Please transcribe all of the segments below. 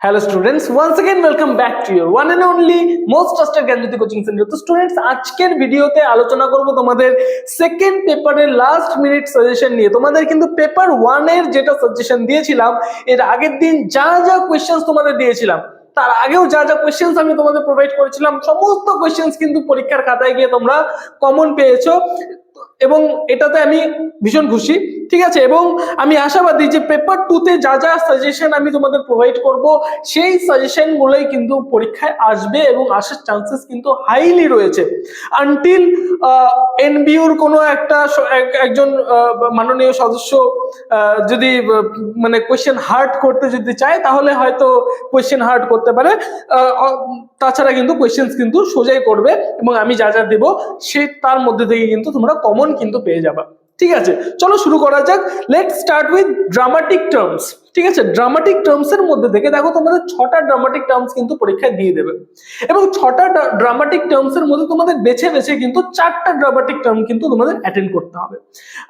hello students once again welcome back to your one and only most trusted Gyanjyoti coaching centre তো students আজকের ভিডিওতে আলোচনা করব তোমাদের সেকেন্ড পেপারের লাস্ট মিনিট সাজেশন নিয়ে তোমাদের কিন্তু পেপার ওয়ানের যেটা সাজেশন দিয়েছিলাম এর আগের দিন যা যা কোয়েশ্চেন্স তোমাদের দিয়েছিলাম তার আগেও যা যা কোয়েশ্চেন্স আমি তোমাদের প্রোভাইড করেছিলাম সমস্ত কোয়েশ্চেন্স কিন্তু পরীক্ষার খাতায় গিয়ে তোমরা কমন পেয়েছো এবং এটাতে আমি ভীষণ খুশি, ঠিক আছে? এবং আমি আশাবাদী যে পেপার টুতে যা যা সাজেশন আমি তোমাদের প্রোভাইড করব, সেই সাজেশন গুলোই কিন্তু পরীক্ষায় আসবে এবং আসার চান্সেস কিন্তু হাইলি রয়েছে। আনটিল এনবিউর কোনো একটা একজন মাননীয় সদস্য যদি মানে কোয়েশ্চেন হার্ড করতে যদি চায়, তাহলে হয়তো কোয়েশ্চেন হার্ড করতে পারে। তাছাড়া কিন্তু কোয়েশ্চেন্স কিন্তু সোজাই করবে এবং আমি যা যা দেবো, সে তার মধ্যে থেকে কিন্তু তোমরা কমন কিন্তু পেয়ে যাবা। ঠিক আছে? চলো শুরু করা যাক। Let start with dramatic terms ঠিক আছে? ড্রামাটিক টার্মস এর মধ্যে থেকে দেখো তোমাদের ছটা ড্রামাটিক টার্মস কিন্তু পরীক্ষায় দিয়ে দেবে। এবং ছটা ড্রামাটিক টার্মস এর মধ্যে তোমাদের বেছে বেছে কিন্তু চারটা ড্রামাটিক টার্ম কিন্তু তোমাদের অ্যাটেন্ড করতে হবে।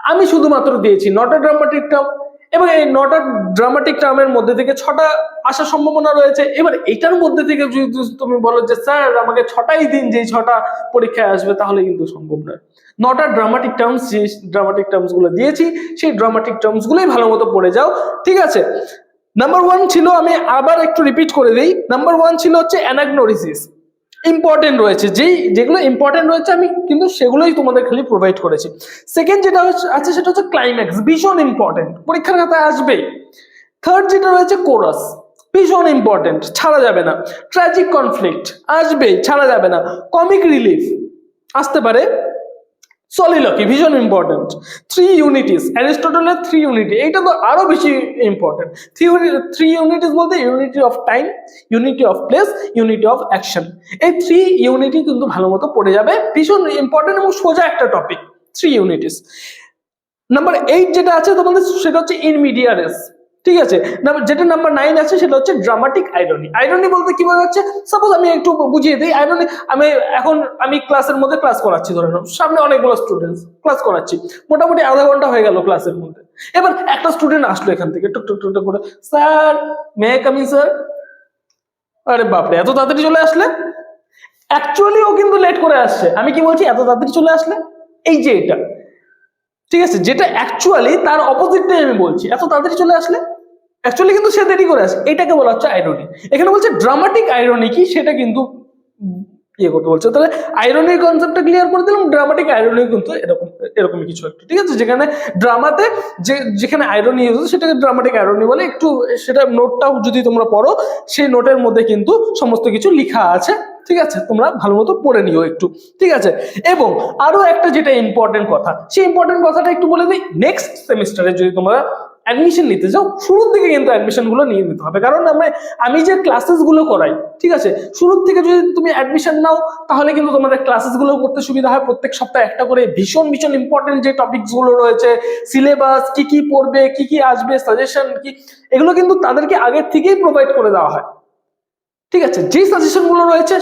আমি শুধুমাত্র দিয়েছি নটা ড্রামাটিক টার্ম এবং এই নটা ড্রামাটিক টার্মের মধ্যে থেকে ছটা আসার সম্ভাবনা রয়েছে। এবার এটার মধ্যে থেকে যদি তুমি বলো যে, স্যার, আমাকে ছটাই দিন যে ছটা পরীক্ষায় আসবে, তাহলে কিন্তু সম্ভব নয়। নটা ড্রামাটিক টার্মস যে ড্রামাটিক টার্মসগুলো দিয়েছি, সেই ড্রামাটিক টার্মস গুলোই ভালো মতো পড়ে যাও, ঠিক আছে? নাম্বার ওয়ান ছিল, আমি আবার একটু রিপিট করে দিই নাম্বার ওয়ান ছিল হচ্ছে অ্যানাগনোরিসিস। ইম্পর্টেন্ট রয়েছে, যেই, যেগুলো ইম্পর্টেন্ট রয়েছে, আমি কিন্তু সেগুলোই তোমাদের খালি প্রোভাইড করেছি। সেকেন্ড যেটা আছে সেটা হচ্ছে ক্লাইম্যাক্স ভীষণ ইম্পর্টেন্ট পরীক্ষার খাতায় আসবেই থার্ড যেটা রয়েছে কোরাস ভীষণ ইম্পর্টেন্ট ছাড়া যাবে না। ট্র্যাজিক কনফ্লিক্ট আসবেই, ছাড়া যাবে না। কমিক রিলিফ আসতে পারে। সলিলকি ভীষণ ইম্পর্টেন্ট থ্রি ইউনিটিস অ্যারিস্টটলের থ্রি ইউনিটি এইটা তো আরও বেশি ইম্পর্টেন্ট থ্রি থ্রি ইউনিটিস বলতে unity of time unity of place unity of action এই থ্রি ইউনিটি কিন্তু ভালো মতো পড়ে যাবে। ভীষণ ইম্পর্টেন্ট এবং সোজা একটা topic three unities number eight যেটা আছে তোমাদের, সেটা হচ্ছে ইনমিডিয়ারেস ঠিক আছে? যেটা নাম্বার নাইন আছে, সেটা হচ্ছে ড্রামাটিক আইরনি আইরনি বলতে কি বোঝাচ্ছে? সাপোজ আমি একটু বুঝিয়ে দিই আইরনি আমি এখন আমি ক্লাসের মধ্যে ক্লাস করাচ্ছি, ধরে নাও। সামনে অনেকগুলো স্টুডেন্টস ক্লাস করাচ্ছি। মোটামুটি আধা ঘণ্টা হয়ে গেল ক্লাসের মধ্যে। এবার একটা স্টুডেন্ট আসলো এখান থেকে, টুক টুক টুক করে স্যার মে কামিং স্যার আরে বাপরে, এত তাড়াতাড়ি চলে আসলে? অ্যাকচুয়ালি ও কিন্তু লেট করে আসছে। আমি কি বলছি, এত তাড়াতাড়ি চলে আসলে? এই যে এটা। ঠিক আছে? যেটা অ্যাকচুয়ালি তার অপোজিটটাই আমি বলছি। এত তাড়াতাড়ি চলে আসলে? অ্যাকচুয়ালি কিন্তু সে দেরি করে আসে। এটাকে বলা হচ্ছে আইরনি এখানে বলছে ড্রামাটিক আইরনি কি? সেটা কিন্তু ইয়ে করতে বলছে। তাহলে আইরনির কনসেপ্টটা ক্লিয়ার করে দিলাম ড্রামাটিক আইরনি কিন্তু এরকম, এরকমই কিছু একটা, ঠিক আছে? যেখানে ড্রামাতে যে, যেখানে আইরনি ইউজ সেটাকে ড্রামাটিক আইরনি বলে। একটু সেটা নোটটাও যদি তোমরা পড়ো, সেই নোটের মধ্যে কিন্তু সমস্ত কিছু লেখা আছে। ঠিক আছে? তোমরা ভালো মতো পড়ে নিও একটু, ঠিক আছে? এবং আরও একটা যেটা ইম্পর্টেন্ট কথা, সেই ইম্পর্টেন্ট কথাটা একটু বলে দিই নেক্সট সেমিস্টারে যদি তোমরা অ্যাডমিশন নিতে যাও, শুরুর দিকে কিন্তু অ্যাডমিশনগুলো নিয়ে নিতে হবে। কারণ আমরা, আমি যে ক্লাসেসগুলো করাই, ঠিক আছে? শুরুর থেকে যদি তুমি অ্যাডমিশন নাও, তাহলে কিন্তু তোমাদের ক্লাসেসগুলো করতে সুবিধা হয়। প্রত্যেক সপ্তাহে একটা করে ভীষণ ভীষণ ইম্পর্টেন্ট যে টপিকসগুলো রয়েছে সিলেবাস কি কি পড়বে, কি কি আসবে সাজেশন কি, এগুলো কিন্তু তাদেরকে আগের থেকেই প্রোভাইড করে দেওয়া হয়। ঠিক আছে, যে সাজেশনগুলো রয়েছে,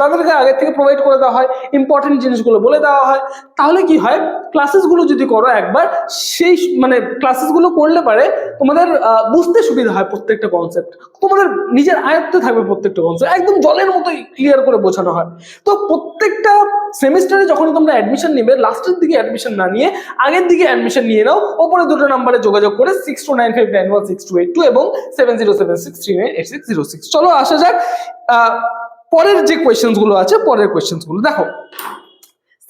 তাদেরকে আগে থেকে প্রোভাইড করে দেওয়া হয় ইম্পর্টেন্ট জিনিসগুলো বলে দেওয়া হয়। তাহলে কি হয়? ক্লাসেসগুলো যদি করো একবার, সেই মানে ক্লাসেসগুলো করলে পারে তোমাদের বুঝতে সুবিধা হয় প্রত্যেকটা কনসেপ্ট তোমাদের নিজের আয়ত্তে থাকবে প্রত্যেকটা কনসেপ্ট একদম জলের মতো ক্লিয়ার করে বোঝানো হয়। তো প্রত্যেকটা সেমিস্টারে যখন তোমরা অ্যাডমিশন নিবে লাস্টের দিকে অ্যাডমিশন না নিয়ে, আগের দিকে অ্যাডমিশন নিয়ে নাও, ওপরে দুটো নাম্বারে যোগাযোগ করে six two nine five nine one six two eight two এবং seven zero seven six three nine eight six zero six চলো, আসা যাক। পরের যে কোয়েশ্চেন্সগুলো আছে, পরের কোয়েশ্চেন্সগুলো। দেখো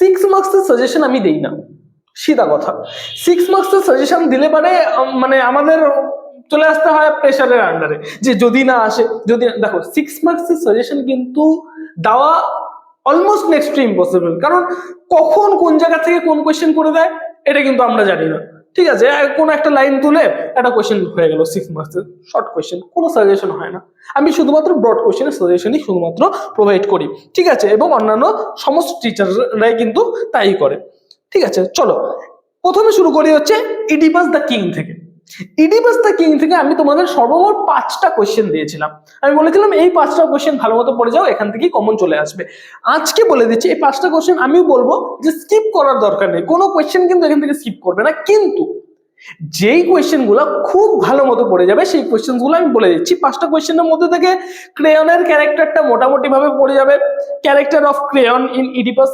সিক্স মার্কসের সাজেশন আমি দেই না, সিধা কথা। সিক্স মার্কসের সাজেশন দিলে পারে মানে আমাদের চলে আসতে হয় প্রেশারের আন্ডারে যে যদি না আসে, যদি দেখো সিক্স মার্কসের সাজেশন কিন্তু দেওয়া অলমোস্ট নেক্সট টু ইম্পসিবল কারণ কখন কোন জায়গা থেকে কোন কোয়েশ্চেন করে দেয়, এটা কিন্তু আমরা জানি না। ঠিক আছে কোন একটা লাইন তুলে একটা কোয়েশ্চেন হয়ে গেল সিক্স মার্কসের শর্ট কোয়েশ্চেন কোনো সাজেশন হয় না। আমি শুধুমাত্র ব্রড কোয়েশ্চেনের সাজেশনই শুধুমাত্র প্রোভাইড করি, ঠিক আছে? এবং অন্যান্য সমস্ত টিচাররাই কিন্তু তাই করে, ঠিক আছে? চলো, প্রথমে শুরু করি হচ্ছে ইডিপাস দ্য কিং থেকে। ইডিপাস দ্য কিং থেকে আমি তোমাদের সর্বমোট পাঁচটা কোয়েশ্চেন দিয়েছিলাম। আমি বলেছিলাম, এই পাঁচটা কোয়েশ্চেন ভালো মতো পড়ে যাও, এখান থেকে কমন চলে আসবে। আজকে বলে দিচ্ছি, এই পাঁচটা কোয়েশ্চেন আমিও বলব যে স্কিপ করার দরকার নেই। কোনো কোয়েশ্চেন কিন্তু এখান থেকে স্কিপ করবে না। কিন্তু যেই কোয়েশ্চেনগুলো খুব ভালো মতো পড়ে যাবে, সেই কোয়েশ্চেনগুলো আমি বলে দিচ্ছি। পাঁচটা কোয়েশ্চেনের মধ্যে থেকে ক্রেয়নের ক্যারেক্টারটা মোটামুটি ভাবে পড়ে যাবে। Character of Creon in Oedipus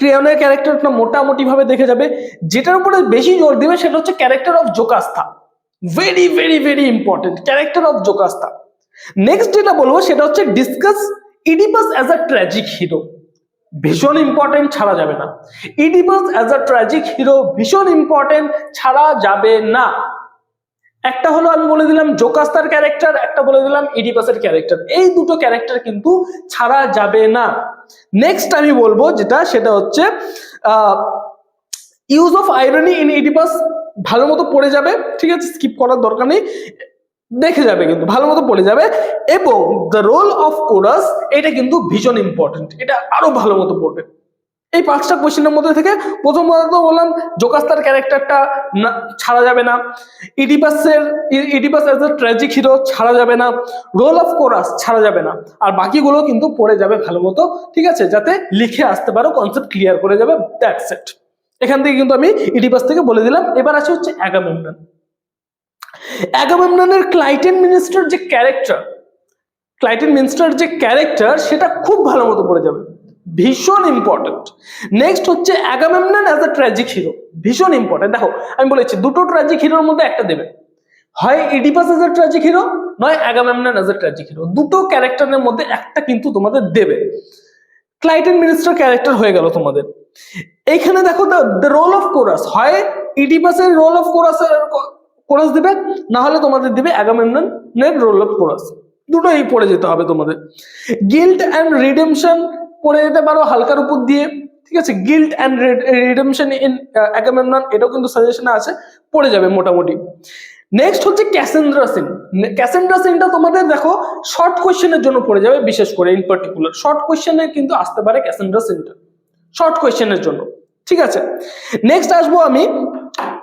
ক্রেয়নের ক্যারেক্টারটা মোটামুটি ভাবে দেখে যাবে। যেটার উপরে বেশি জোর দিবে সেটা হচ্ছে character of Jocasta. Very very very important character of Jocasta. Next যেটা বলব সেটা হচ্ছে discuss Oedipus as a tragic hero ভীষণ ইম্পর্টেন্ট ছাড়া যাবে না। Oedipus as a tragic hero ভীষণ ইম্পর্টেন্ট ছাড়া যাবে না। একটা হলো আমি বলে দিলাম জোকাস্তার ক্যারেক্টার একটা বলে দিলাম ইডিপাসের ক্যারেক্টার এই দুটো ক্যারেক্টার কিন্তু ছাড়া যাবে না। নেক্সট আমি বলব যেটা, সেটা হচ্ছে use of irony in Oedipus ভালো মতো পড়ে যাবে, ঠিক আছে? স্কিপ করার দরকার নেই। দেখে যাবে কিন্তু, ভালো মতো পড়ে যাবে। এবং দ্য রোল অফ কোরাস এটা কিন্তু ভীষণ ইম্পর্টেন্ট এটা আরও ভালো মতো পড়বে। এই পাঁচটা কোশ্চেনের মধ্যে থেকে প্রথম কথা তো বললাম, জোকাস্তার ক্যারেক্টারটা ছাড়া যাবে না। ইডিপাসের Oedipus as a tragic hero ছাড়া যাবে না। রোল অফ কোরাস ছাড়া যাবে না। আর বাকিগুলো কিন্তু পড়ে যাবে ভালো মতো, ঠিক আছে? যাতে লিখে আসতে পারো কনসেপ্ট ক্লিয়ার করে যাবে দ্যাটস ইট এখান থেকে কিন্তু আমি ইডিপাস থেকে বলে দিলাম। এবার আছে হচ্ছে অ্যাগামেমনন অ্যাগামেমননের ক্লাইটেন মিনিস্টার যে ক্যারেক্টার ক্লাইটেন মিনিস্টার যে ক্যারেক্টার সেটা খুব ভালো মতো পড়ে যাবে। ভীষণ ইম্পর্টেন্ট নেক্সট হচ্ছে Agamemnon as a tragic hero ভীষণ ইম্পর্টেন্ট দেখো, আমি বলেছি, দুটো ট্র্যাজিক হিরোর মধ্যে একটা দেবে। হয় Oedipus as a tragic hero নয় Agamemnon as a tragic hero দুটো ক্যারেক্টারের মধ্যে একটা কিন্তু তোমাদের দেবে। ক্লাইটেন মিনিস্টার ক্যারেক্টার হয়ে গেল তোমাদের। এইখানে দেখো দ্য রোল অফ কোরাস হয় ইডিপাসের রোল অফ কোরাসের কোরাস দিবে, না হলে তোমাদের দিবে অ্যাগামেমননের রোল অফ কোরাস দুটোই পড়ে যেতে হবে তোমাদের। গিল্ট অ্যান্ড রিডেমশন পড়ে যেতে পারো হালকার উপর দিয়ে, ঠিক আছে? Guilt and redemption in Agamemnon এটাও কিন্তু সাজেশনে আছে, পড়ে যাবে মোটামুটি। নেক্সট হচ্ছে ক্যাসেন্দ্রা সিন সিনটা তোমাদের দেখো শর্ট কোয়েশ্চেনের জন্য পড়ে যাবে, বিশেষ করে ইন পার্টিকুলার শর্ট কোয়েশ্চেনে কিন্তু আসতে পারে ক্যাসেন্দ্রা সিনটা শর্ট কোয়েশ্চেনের জন্য। ঠিক আছে? নেক্সট আসব আমি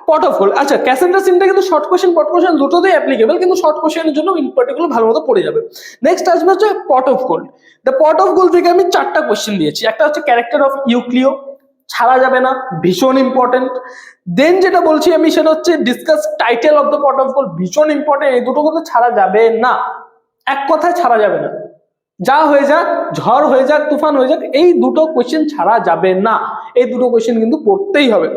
পট অফ গোল আচ্ছা ক্যাসেন্ডার সিনটা কিন্তু শর্ট কোশ্চেন পট কোশ্চেন দুটোতেই অ্যাপ্লিকেবল কিন্তু শর্ট কোশ্চেনের জন্য ইন পার্টিকুলার ভালো মতো পড়ে যাবে। নেক্সট আসবে হচ্ছে pot of gold the pot of gold থেকে আমি চারটা কোশ্চেন দিয়েছি। একটা হচ্ছে ক্যারেক্টার অফ ইউক্লিও ছাড়া যাবে না, ভীষণ ইম্পর্টেন্ট দেন যেটা বলছি আমি, সেটা হচ্ছে discuss title of the pot of gold ভীষণ ইম্পর্টেন্ট এই দুটো কিন্তু ছাড়া যাবে না। এক কথায় ছাড়া যাবে না। যা হয়ে যাক, ঝড় হয়ে যাক, তুফান হয়ে যাক, এই দুটো কোয়েশ্চেন ছাড়া যাবে না। এই দুটো কোয়েশ্চেন কিন্তু পড়তেই হবে।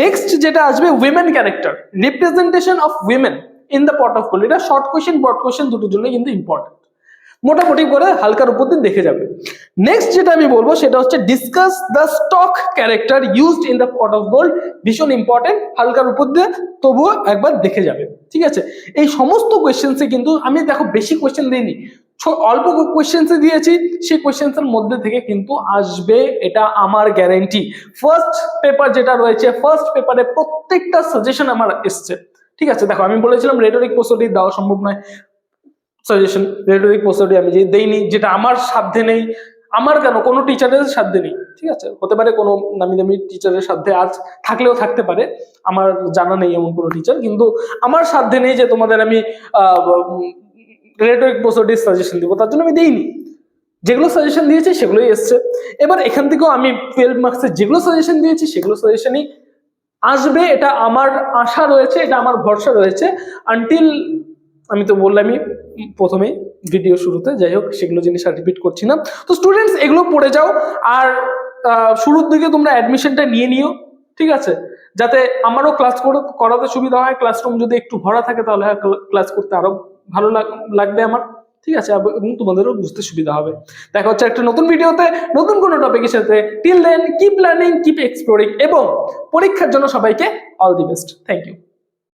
নেক্সট যেটা আসবে women character representation of women in the pot of gold এটা শর্ট কোয়েশ্চেন বট কোয়েশ্চেন দুটোর জন্য কিন্তু ইম্পর্টেন্ট মোটামুটি করে হালকার উপর দিন দেখে যাবে। নেক্সট যেটা আমি বলব সেটা হচ্ছে discuss the stock character used in the pot of gold ভীষণ ইম্পর্টেন্ট হালকার উপর দিয়ে তবুও একবার দেখে যাবে। ঠিক আছে? এই সমস্ত কোয়েশ্চেন্সে কিন্তু আমি দেখো বেশি কোয়েশ্চেন দিইনি। অল্প কোয়েশ্চেন্সে দিয়েছি, সেই কোয়েশ্চেন্সের মধ্যে থেকে কিন্তু আসবে এটা আমার গ্যারেন্টি ফার্স্ট পেপার যেটা রয়েছে ফার্স্ট পেপারে প্রত্যেকটা সাজেশন আমার এসছে। ঠিক আছে? দেখো, আমি বলেছিলাম রেটরিক প্রস্তুতি দেওয়া সম্ভব নয়। সাজেশন রেটরিক প্রস্তুতি আমি যে দেইনি, যেটা আমার সাধ্যে নেই, আমার কেন? কোনো টিচারের সাধ্যে নেই, ঠিক আছে? হতে পারে কোনো নামি দামি টিচারের সাধ্যে আজ থাকলেও থাকতে পারে, আমার জানা নেই এমন কোনো টিচার কিন্তু আমার সাধ্যে নেই যে তোমাদের আমি রেটরিক প্রস্তুতির সাজেশন দিব, তার জন্য আমি দেইনি। যেগুলো সাজেশন দিয়েছি, সেগুলোই এসছে। এবার এখান থেকেও আমি টুয়েলভ মার্কসের যেগুলো সাজেশন দিয়েছি, সেগুলো সাজেশনই আসবে, এটা আমার আশা রয়েছে, এটা আমার ভরসা রয়েছে আনটিল আমি তো বললামই প্রথমেই ভিডিও শুরুতে, যাই হোক, সেগুলো জিনিস আর রিপিট করছি না। তো স্টুডেন্টস এগুলো পড়ে যাও, আর শুরুর দিকে তোমরা অ্যাডমিশনটা নিয়ে নিও, ঠিক আছে? যাতে আমারও ক্লাস করাতে সুবিধা হয় ক্লাসরুম যদি একটু ভরা থাকে, তাহলে ক্লাস করতে আরও ভালো লাগ- লাগবে আমার, ঠিক আছে? এবং তোমাদেরও বুঝতে সুবিধা হবে। দেখা হচ্ছে একটা নতুন ভিডিওতে নতুন কোনো টপিকের সাথে। Till then keep learning keep exploring এবং পরীক্ষার জন্য সবাইকে all the best thank you